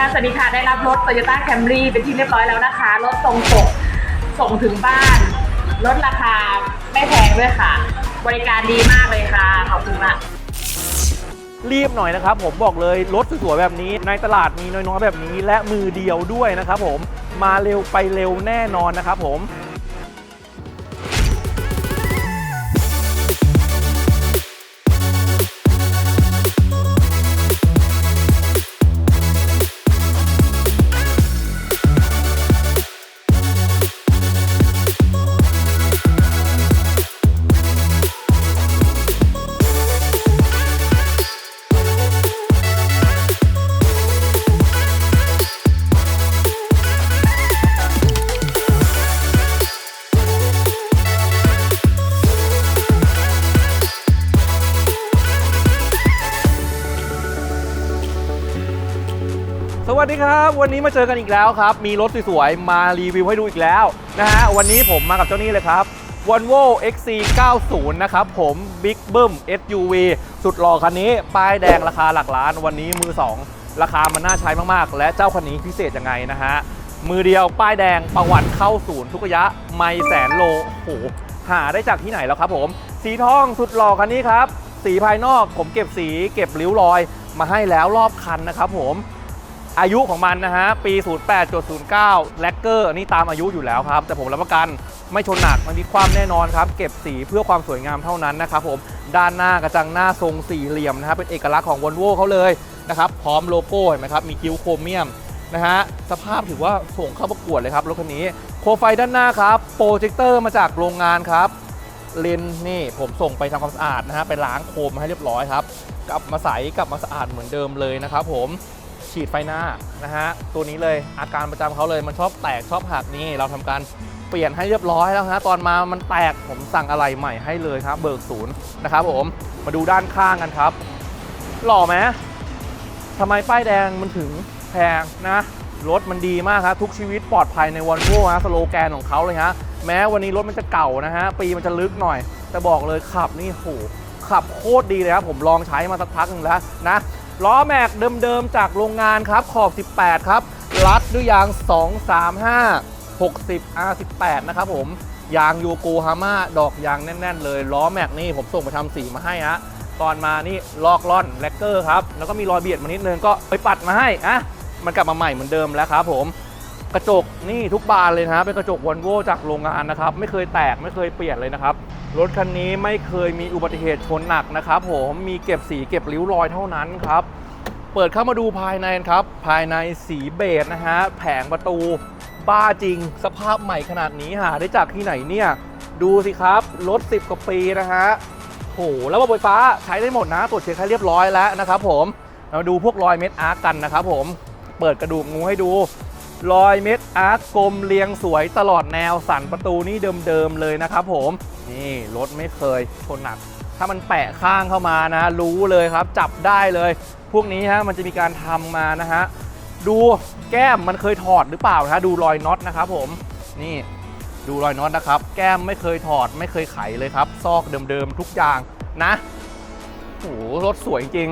ค่ะสวัสดีค่ะได้รับรถ Toyota Camry เป็นที่เรียบร้อยแล้วนะคะ รถตรงส่งส่งถึงบ้านลดราคาไม่แพงด้วยค่ะ บริการดีมากเลยค่ะ ขอบคุณมากรีบหน่อยนะครับ ผมบอกเลยรถสวยๆแบบนี้ในตลาดมีน้อยๆแบบนี้ และมือเดียวด้วยนะครับผมมาเร็วไปเร็วแน่นอนนะครับผม วันนี้มาเจอกันอีกแล้วครับ มีรถสวยๆ มารีวิวให้ดูอีกแล้วนะฮะ วันนี้ผมมากับเจ้านี่เลยครับ Volvo XC90 นะครับผม Big b o o m SUV สุดหล่อคันนี้ ป้ายแดงราคาหลักล้าน วันนี้มือ 2 ราคามันน่าใช้มากๆ และเจ้าคันนี้พิเศษยังไงนะฮะ มือเดียวป้ายแดงประวัติเข้าศูนย์ทุกระยะ ไม่แสนโลโอ้โหหาได้จากที่ไหนแล้วครับผม สีทองสุดหล่อคันนี้ครับ สีภายนอกผมเก็บสีเก็บริ้วรอย มาให้แล้วรอบคันนะครับผม อายุของมันนะฮะ ปี 08.09 แลกเกอร์นี่ตามอายุอยู่แล้วครับ แต่ผมรับประกันไม่ชนหนักมันมีความแน่นอนครับ เก็บสีเพื่อความสวยงามเท่านั้นนะครับผมด้านหน้ากระจังหน้าทรงสี่เหลี่ยมนะครับเป็นเอกลักษณ์ของ Volvo เขาเลยนะครับ พร้อมโลโก้เห็นไหมครับ มีคิ้วโครเมียมนะฮะสภาพถือว่าส่งเข้าประกวดเลยครับรถคันนี้โคมไฟด้านหน้าครับโปรเจคเตอร์มาจากโรงงานครับเลนนี่ผมส่งไปทำความสะอาดนะฮะไปล้างโคมมาให้เรียบร้อยครับกลับมาใสกลับมาสะอาดเหมือนเดิมเลยนะครับผม ฉีดไฟหน้านะฮะตัวนี้เลยอาการประจำเขาเลยมันชอบแตกชอบหักนี่เราทำการเปลี่ยนให้เรียบร้อยแล้วฮะตอนมามันแตกผมสั่งอะไรใหม่ให้เลยครับ เบิกศูนย์นะครับผมมาดูด้านข้างกันครับ หล่อไหมทำไมป้ายแดงมันถึงแพงนะรถมันดีมากครับทุกชีวิตปลอดภัยในวันโว่ฮะสโลแกนของเขาเลยฮะแม้วันนี้รถมันจะเก่านะฮะปีมันจะลึกหน่อย แต่บอกเลยขับนี่โหขับโคตรดีเลยครับผมลองใช้มาสักพักหนึ่งแล้วนะ ล้อแม็กเดิมๆ จากโรงงานครับ ขอบ 18 ครับ รัดด้วยยาง 235 60 R18 นะครับผม ยางยูโกฮาม่าดอกยางแน่น ๆ เลย ล้อแม็กนี่ผมส่งไปทำสีมาให้ฮะตอนมานี่ลอกล่อนแลกเกอร์ครับ แล้วก็มีรอยเบียดมานิดนึงก็ไปปัดมาให้อะมันกลับมาใหม่เหมือนเดิมแล้วครับผมกระจกนี่ทุกบานเลยนะเป็นกระจกวอลโวจากโรงงานนะครับ ไม่เคยแตกไม่เคยเปลี่ยนเลยนะครับ รถคันนี้ไม่เคยมีอุบัติเหตุชนหนักนะครับผมมีเก็บสีเก็บริ้วรอยเท่านั้นครับ เปิดเข้ามาดูภายในครับ ภายในสีเบจนะฮะแผงประตูบ้าจริง สภาพใหม่ขนาดนี้หาได้จากที่ไหนเนี่ย ดูสิครับรถ 10 กว่าปีนะฮะโหแล้วระบบไฟฟ้าใช้ได้หมดนะตรวจเช็คให้เรียบร้อยแล้วนะครับผมเราดูพวกรอยเม็ดอาร์กกันนะครับผมเปิดกระดูกงูให้ดูรอยเม็ดอาร์ตกลมเรียงสวยตลอดแนวสันประตูนี่เดิมๆเลยนะครับผม นี่รถไม่เคยชนหนัก ถ้ามันแปะข้างเข้ามานะ รู้เลยครับ จับได้เลย พวกนี้ฮะมันจะมีการทำมานะฮะดูแก้มมันเคยถอดหรือเปล่านะฮะดูรอยน็อตนะครับผมนี่ดูรอยน็อตนะครับ แก้มไม่เคยถอดไม่เคยไขเลยครับ ซอกเดิมๆทุกอย่างนะโอ้โหรถสวยจริง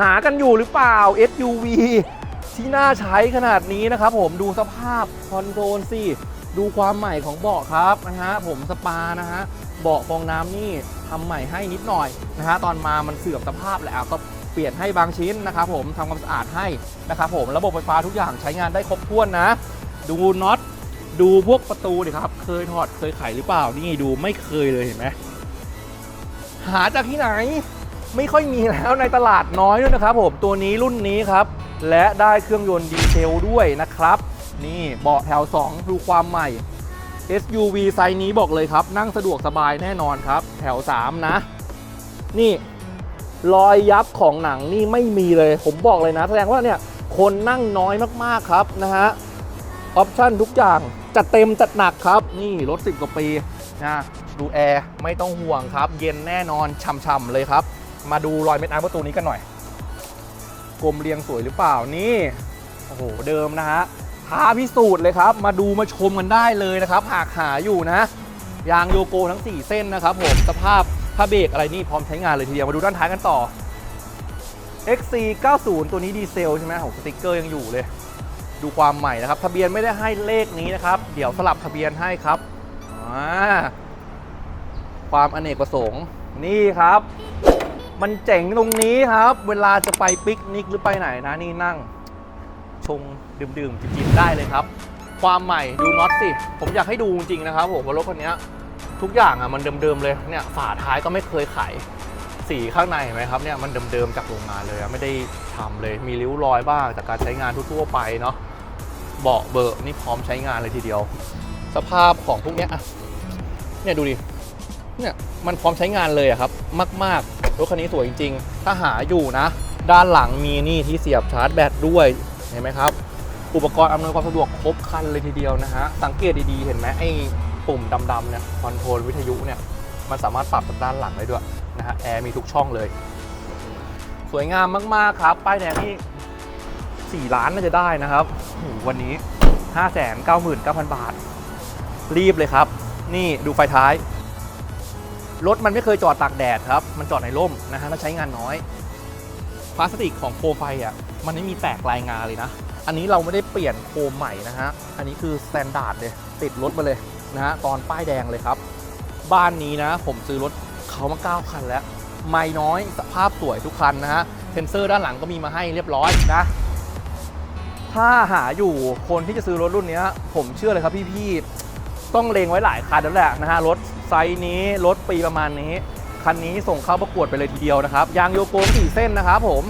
หากันอยู่หรือเปล่า SUV ที่น่าใช้ขนาดนี้นะครับผมดูสภาพคอนโซลสิ ดูความใหม่ของเบาะครับนะฮะผมสปานะฮะเบาะฟองน้ำนี่ทำใหม่ให้นิดหน่อยนะฮะตอนมามันเสื่อมสภาพแล้วก็เปลี่ยนให้บางชิ้นนะครับผมทำความสะอาดให้นะครับผมระบบไฟฟ้าทุกอย่างใช้งานได้ครบถ้วนนะ ดูน็อตดูพวกประตูดิครับ เคยถอดเคยไขหรือเปล่านี่ดูไม่เคยเลยเห็นไหมหาจากที่ไหนไม่ค่อยมีแล้วในตลาดน้อยด้วยนะครับผมตัวนี้รุ่นนี้ครับ และได้เครื่องยนต์ดีเซลด้วยนะครับ นี่เบาะแถว 2 ดูความใหม่ SUV ไซส์นี้บอกเลยครับ นั่งสะดวกสบายแน่นอนครับ แถว 3 นะ นี่รอยยับของหนังนี่ไม่มีเลย ผมบอกเลยนะ แสดงว่าเนี่ยคนนั่งน้อยมากๆครับนะฮะออปชั่นทุกอย่างจัดเต็มจัดหนักครับ นี่รถ 10 กว่าปีนะดูแอร์ไม่ต้องห่วงครับ เย็นแน่นอนช่ำๆเลยครับ มาดูรอยเม็ดอาร์ประตูนี้กันหน่อยกลมเรียงสวยหรือเปล่านี่โอ้โหเดิมนะฮะ ท้าพิสูจน์เลยครับ มาดูมาชมกันได้เลยนะครับหากหาอยู่นะยางโยโกทั้ง 4 เส้นนะครับผมสภาพผ้าเบรกอะไรนี่พร้อมใช้งานเลยทีเดียวมาดูด้านท้ายกันต่อ XC 90ตัวนี้ดีเซลใช่ไหมของสติกเกอร์ยังอยู่เลย ดูความใหม่นะครับ ทะเบียนไม่ได้ให้เลขนี้นะครับ เดี๋ยวสลับทะเบียนให้ครับความอเนกประสงค์นี่ครับ มันเจ๋งตรงนี้ครับ เวลาจะไปปิกนิกหรือไปไหนนะนี่นั่ง ชงดื่มๆจิบๆได้เลยครับ ความใหม่ดูน็อตสิ ผมอยากให้ดูจริงๆนะครับผมว่ารถคันนี้ทุกอย่างอะมันเดิมๆเลยเนี่ยฝาท้ายก็ไม่เคยไขสีข้างในเห็นไหมครับเนี่ยมันเดิมๆจากโรงงานเลยไม่ได้ทำเลยมีริ้วรอยบ้างจากการใช้งานทั่วๆไปเนาะเบาะเบอร์นี่พร้อมใช้งานเลยทีเดียว สภาพของพวกเนี้ยอะเนี่ยดูดิเนี่ยมันพร้อมใช้งานเลยอะครับ มากๆรถคันนี้สวยจริงๆ ถ้าหาอยู่นะ ด้านหลังมีนี่ที่เสียบชาร์จแบตด้วย เห็นไหมครับ อุปกรณ์อำนวยความสะดวกครบครันเลยทีเดียวนะฮะ สังเกตดีๆ เห็นไหมไอ้ปุ่มดำๆเนี่ยคอนโทรลวิทยุเนี่ย มันสามารถปรับจากด้านหลังได้ด้วยนะฮะ แอร์มีทุกช่องเลย สวยงามมากๆครับ ป้ายแดงนี่ 4 ล้านน่าจะได้นะครับโหวันนี้5 9 9 9 0 0 0 บาท รีบเลยครับ นี่ดูไฟท้าย รถมันไม่เคยจอดตากแดดครับ มันจอดในร่มนะฮะแล้วใช้งานน้อย พลาสติกของโคมไฟอะ มันไม่มีแตกลายงาเลยนะ อันนี้เราไม่ได้เปลี่ยนโคมใหม่นะฮะ อันนี้คือสแตนดาร์ดเลยติดรถมาเลยนะฮะตอนป้ายแดงเลยครับ บ้านนี้นะ ผมซื้อรถเขามา 9 คันแล้ว ไม่น้อยสภาพสวยทุกคันนะฮะ เซนเซอร์ด้านหลังก็มีมาให้เรียบร้อยนะ ถ้าหาอยู่คนที่จะซื้อรถรุ่นนี้ผมเชื่อเลยครับพี่ๆต้องเลงไว้หลายคันแล้วแหละนะฮะรถไซส์นี้รถปีประมาณนี้คันนี้ส่งเข้าประกวดไปเลยทีเดียวนะครับ ยางโยโกงสี่เส้นนะครับผม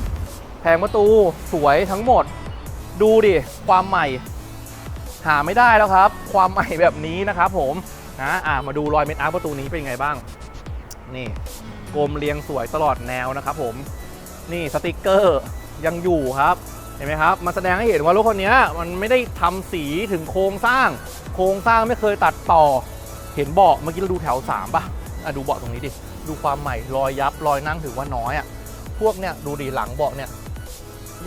แผงประตูสวยทั้งหมด ดูดิความใหม่ หาไม่ได้แล้วครับ ความใหม่แบบนี้นะครับผมนะอ่ามาดูรอยเม็ดอาร์ประตูนี้เป็นยังไงบ้าง นี่กลมเรียงสวยตลอดแนวนะครับผมนี่สติกเกอร์ยังอยู่ครับเห็นไหมครับมันแสดงให้เห็นว่ารถคันนี้มันไม่ได้ทำสีถึงโครงสร้าง โครงสร้างไม่เคยตัดต่อ เห็นเบาะเมื่อกี้เราดูแถว 3 ป่ะอะดูเบาะตรงนี้ดิ ดูความใหม่รอยยับรอยนั่งถือว่าน้อยอะพวกเนี่ยดูดีหลังเบาะเนี่ย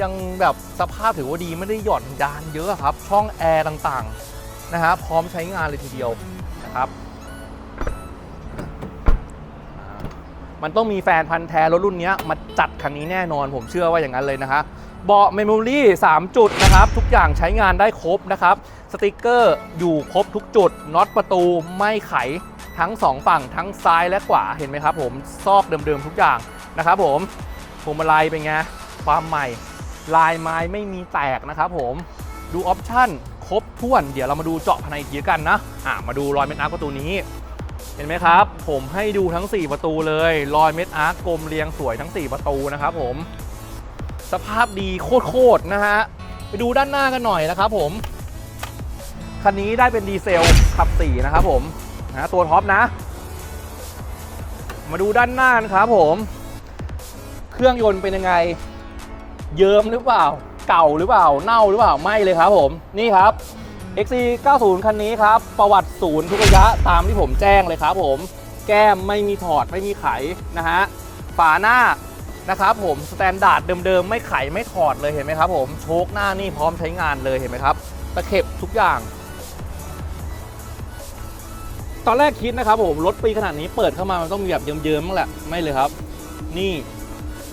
ยังแบบสภาพถือว่าดีไม่ได้หย่อนยานเยอะครับ ช่องแอร์ต่างๆนะฮะพร้อมใช้งานเลยทีเดียวนะครับ มันต้องมีแฟนพันธ์แท้รถรุ่นนี้มาจัดคันนี้แน่นอนผมเชื่อว่าอย่างนั้นเลยนะฮะเบาะเมมโมรี่3จุดนะครับ ทุกอย่างใช้งานได้ครบนะครับ สติกเกอร์อยู่ครบทุกจุดน็อตประตูไม่ไขทั้ง 2 ฝั่งทั้งซ้ายและขวาเห็นไหมครับผมซอกเดิมๆทุกอย่างนะครับผมพวงมาลัยเป็นไงความใหม่ ลายไม้ไม่มีแตกนะครับผมดูออปชั่นครบถ้วน เดี๋ยวเรามาดูเจาะภายในอีกทีกันนะอะมาดูรอยเม็ดอาร์ประตูนี้ เห็นไหมครับ ผมให้ดูทั้ง 4 ประตูเลยรอยเม็ดอาร์กลมเรียงสวยทั้ง 4 ประตูนะครับผมสภาพดีโคตรๆนะฮะไปดูด้านหน้ากันหน่อยนะครับผมคันนี้ได้เป็นดีเซลขับ4นะครับผมนะตัวท็อปนะ มาดูด้านหน้ากันครับผม เครื่องยนต์เป็นยังไง เยิ้มหรือเปล่า เก่าหรือเปล่า เน่าหรือเปล่า ไม่เลยครับผม นี่ครับ XC 90 คันนี้ครับ ประวัติศูนย์ทุกระยะตามที่ผมแจ้งเลยครับผม แก้มไม่มีถอดไม่มีไขนะฮะ ฝาหน้านะครับผมสแตนดาร์ดเดิมๆ ไม่ไขไม่ถอดเลยเห็นไหมครับผมโชคหน้านี่พร้อมใช้งานเลยเห็นไหมครับ ตะเข็บทุกอย่าง ตอนแรกคิดนะครับผมรถปีขนาดนี้เปิดเข้ามามันต้องมีแบบเยิ้มๆบ้างแหละ ไม่เลยครับ นี่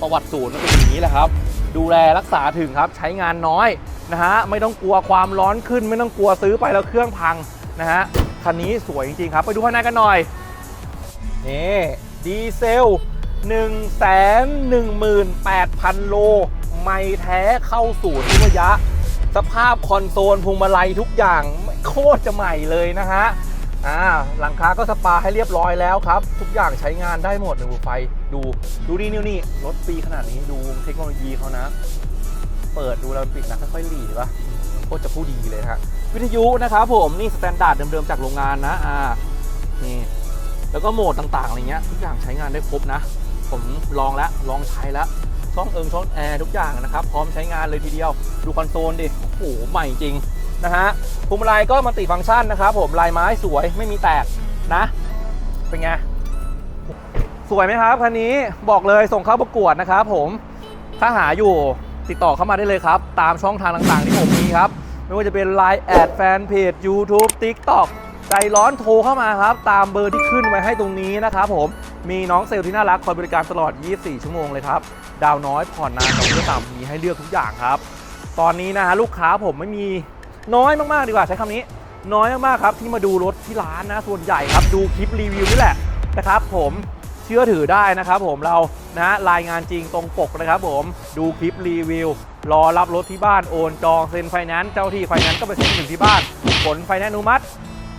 ประวัติศูนย์มันเป็นอย่างนี้แหละครับ ดูแลรักษาถึงครับใช้งานน้อยนะฮะไม่ต้องกลัวความร้อนขึ้น ไม่ต้องกลัวซื้อไปแล้วเครื่องพังนะฮะคันนี้สวยจริงๆครับ ไปดูภายในกันหน่อยนี่ดีเซล 1 1 8 0 0 0 โล ไม่แท้เข้าสู่ทุกระยะ สภาพคอนโซลพวงมาลัยทุกอย่างโคตรจะใหม่เลยนะฮะ อ่าหลังคาก็สปาให้เรียบร้อยแล้วครับ ทุกอย่างใช้งานได้หมดดูไฟดูดูนี่นี่นี่รถปีขนาดนี้ดูเทคโนโลยีเขานะ เปิดดูแล้วปิดนะค่อยๆหลีปะโคตรจะผู้ดีเลยฮะวิทยุนะครับผมนี่สแตนดาร์ดเดิมๆจากโรงงานนะอ่านี่แล้วก็โหมดต่างๆอะไรเงี้ยทุกอย่างใช้งานได้ครบนะ ผมลองแล้วลองใช้แล้วช่องเอิงช่องแอร์ทุกอย่างนะครับ พร้อมใช้งานเลยทีเดียว ดูคอนโซลดิโอ้โหใหม่จริง นะฮะพวงมาลัยก็มัลติฟังก์ชันนะครับผมลายไม้สวยไม่มีแตกนะ เป็นไง สวยไหมครับคันนี้บอกเลยส่งเข้าประกวดนะครับผมถ้าหาอยู่ติดต่อเข้ามาได้เลยครับ ตามช่องทางต่างๆ ที่ผมมีครับ ไม่ว่าจะเป็น Line แอดแฟนเพจ YouTube TikTok ใจร้อนโทรเข้ามาครับ ตามเบอร์ที่ขึ้นไว้ให้ตรงนี้นะครับผมมีน้องเซลล์ที่น่ารักคอยบริการตลอด 24 ชั่วโมงเลยครับ ดาวน้อยผ่อนนานดอกเบี้ยต่ำมีให้เลือกทุกอย่างครับ ตอนนี้นะฮะลูกค้าผมไม่มี น้อยมากๆดีกว่าใช้คำนี้ น้อยมากๆครับที่มาดูรถที่ร้านนะส่วนใหญ่ครับดูคลิปรีวิวนี่แหละนะครับผมเชื่อถือได้นะครับผมเรานะรายงานจริงตรงปกนะครับผมดูคลิปรีวิวรอรับรถที่บ้านโอนจองเซ็นไฟแนนซ์เจ้าที่ไฟแนนซ์ก็ไปเซ็นถึงที่บ้านผลไฟแนนซ์อนุมัติ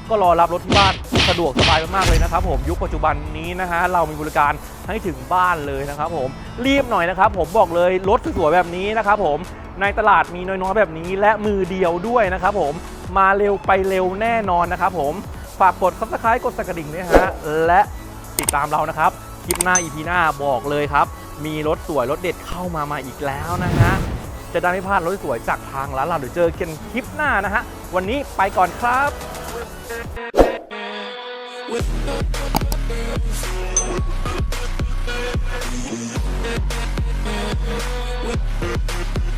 ก็รอรับรถที่บ้านสะดวกสบายมากๆเลยนะครับผมยุคปัจจุบันนี้นะฮะเรามีบริการให้ถึงบ้านเลยนะครับผมรีบหน่อยนะครับผมบอกเลยรถสวยๆแบบนี้นะครับผม ในตลาดมีน้อยๆแบบนี้ และมือเดียวด้วยนะครับผมมาเร็วไปเร็วแน่นอนนะครับผมฝากกด subscribe กดสั่นกระดิ่งด้วยฮะและติดตามเรานะครับ คลิปหน้า EP หน้าบอกเลยครับ มีรถสวยรถเด็ดเข้ามามาอีกแล้วนะฮะจะได้ไม่พลาดรถสวยจากทางร้านเราเดี๋ยวเจอกันคลิปหน้านะฮะวันนี้ไปก่อนครับ We'll